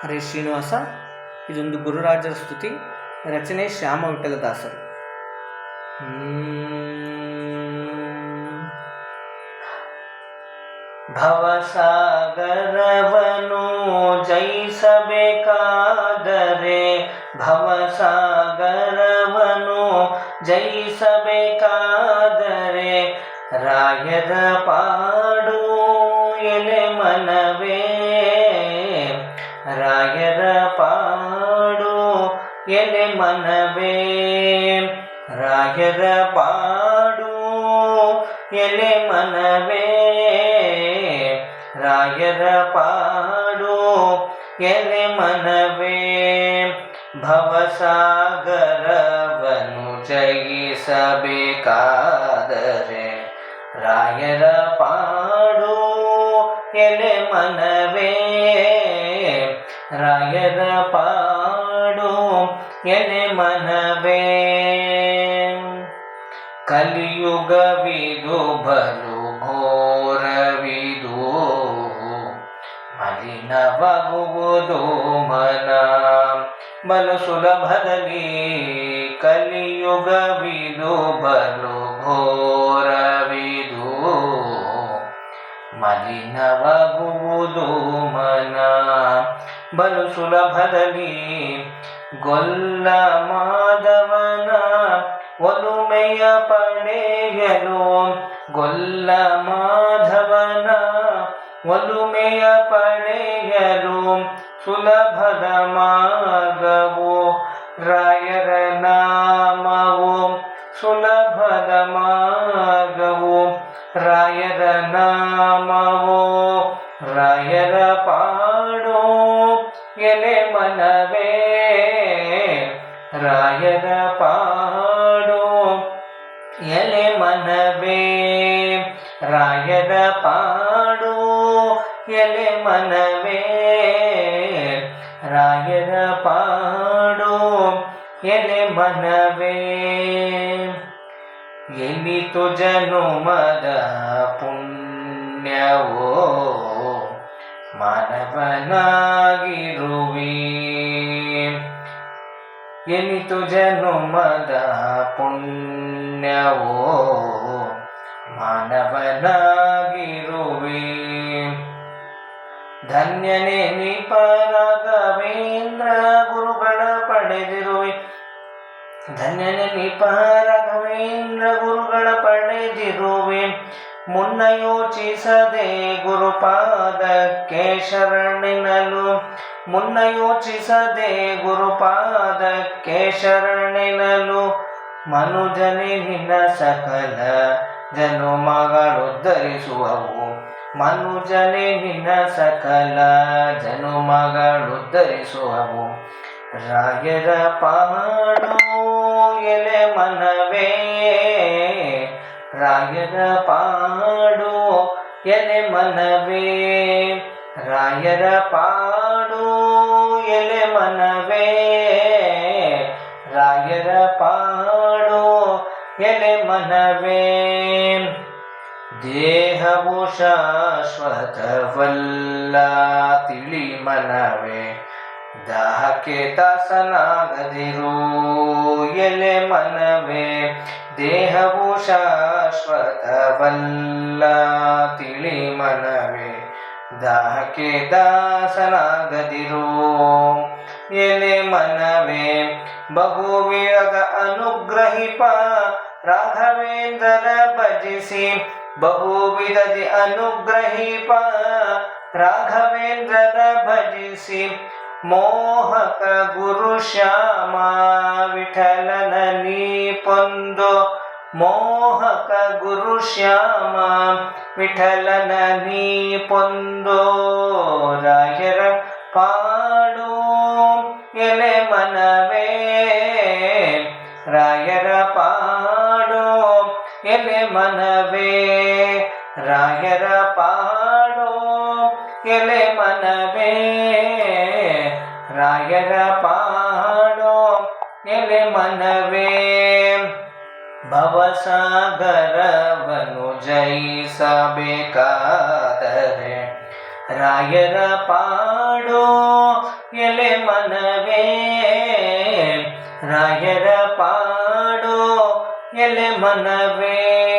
ಹರೇ ಶ್ರೀನಿವಾಸ ಇದೊಂದು ಗುರುರಾಜರ ಸ್ತುತಿ ರಚನೆ ಶ್ಯಾಮ ವಿಠಲದಾಸರು ಹ್ಮ್. ಭವಸಾಗರವನು ಜಯಿಸಬೇಕಾದರೆ ಭವಸಾಗರವನು ಜಯಿಸಬೇಕಾದರೆ ರಾಯರ ಪಾಡು ಎಲೆ ಮನವೇ ರಾಯರ ಪಾಡು ಎಲೆ ಮನವೇ. ರಾಯರ ಪಾಡು ಎಲೆ ಮನವೇ. ರಾಯರ ಪಾಡು ಎಲೆ ಮನವೇ. ಭವಸಾಗರವನು ಜಯಿಸಬೇಕಾದರೆ ರಾಯರ ಪಾಡು ಎಲೆ ಮನವೇ. ರಾಯರ ಪಾಡು ಎಲೆ ಮನವೇ. ಕಲಿಯುಗವಿದು ಬಲು ಘೋರವಿದು ಮಲಿನವಾಗುವುದು ಮನ. ಬಲು ಸುಲಭದಲ್ಲಿ ಕಲಿಯುಗವಿದು ಬಲು ಘೋರವಿದು ಮಲಿನವಾಗುವುದು ಮನ. ಬಲು ಸುಲಭದಲ್ಲಿ. ಗೊಲ್ಲ ಮಾಧವನ ಒಲುಮೆಯ ಪಡೆಯಲು. ಗೊಲ್ಲ ಮಾಧವನ ಒಲುಮೆಯ ಪಡೆಯಲು ಸುಲಭದ ಮಾರ್ಗವು ರಾಯರ ನಾಮವು. ಸುಲಭದ ಮಾರ್ಗವು ರಾಯರ ನಾಮವು. ರಾಯರ ಪಾಡು ಎಲೆ ಮನವೇ, ರಾಯರ ಪಾಡು. ಎಲೆ ಮನವೇ, ರಾಯರ ಪಾಡು. ಎಲೆ ಮನವೇ, ರಾಯರ ಪಾಡು. ಎಲೆ ಮನವೇ, ಎನಿತು ಜನುಮದ ಪುಣ್ಯವೋ ಮಾನವನಾಗಿರುವಿ ಎನಿತು ಜನುಮದ ಪುಣ್ಯವೋ ಮಾನವನಾಗಿರುವಿ. ಧನ್ಯನೇ ನಿಪ ರಾಘವೇಂದ್ರ ಧನ್ಯನೇ ಪಾರಗವೇಂದ್ರ ಗುರುಗಳ ಪಡೆದಿರುವೆ. ಮುನ್ನ ಯೋಚಿಸದೆ ಗುರುಪಾದಕ್ಕೆ ಶರಣಿನಲು. ಮುನ್ನ ಯೋಚಿಸದೆ ಗುರುಪಾದಕ್ಕೆ ಶರಣಿನಲು. ಮನುಜನೇ ನಿನ್ನ ಸಕಲ ಜನುಮಗಳುದ್ಧರಿಸುವವು ಮನುಜನೇ ನಿನ್ನ ಸಕಲ ಜನುಮಗಳುದ್ಧರಿಸುವವು ರಾಯರ ಪಾಡು ಎಲೆ ಮನವೇ. ರಾಯರ ಪಾಡು ಎಲೆ ಮನವೇ. ರಾಯರ ಪಾಡು ಎಲೆ ಮನವೇ. ರಾಯರ ಪಾಡು ಎಲೆ ಮನವೇ. ದೇಹವು ಶಾಶ್ವತವಲ್ಲ, ತಿಳಿ ಮನವೇ. ದಾಹಕ್ಕೆ ದಾಸನಾಗದಿರು ಎಲೆ ಮನವೇ, ದೇಹವು ಶಾಶ್ವತವಲ್ಲ ತಿಳಿ ಮನವೇ. ದಾಹಕ್ಕೆ ದಾಸನಾಗದಿರು ಎಲೆ ಮನವೇ ಬಹುವಿರದ ಅನುಗ್ರಹಿಪ ರಾಘವೇಂದ್ರರ ಭಜಿಸಿ. ಬಹುವಿಧದಿ ಅನುಗ್ರಹಿಪ ರಾಘವೇಂದ್ರರ ಭಜಿಸಿ. ಮೋಹಕ ಗುರು ಶ್ಯಾಮ ವಿಠಲನ ನೀ ಪೊಂದು. ಮೋಹಕ ಗುರು ಶ್ಯಾಮ ವಿಠಲನ ನೀ ಪೊಂದು. ರಾಯರ ಪಾಡು ಎಲೆ ಮನವೇ. ರಾಯರ ಪಾಡು ಎಲೆ ಮನವೇ. ರಾಯರ ಪಾಡು ಎಲೆ ಮನವೇ. ರಾಯರ ಪಾಡೋ ಎಲೆ ಮನವೇ. ಭವಸಾಗರವನು ಜಯಿಸಬೇಕಾದರೆ ರಾಯರ ಪಾಡೋ ಎಲೆ ಮನವೇ. ರಾಯರ ಪಾಡೋ ಎಲೆ ಮನವೇ.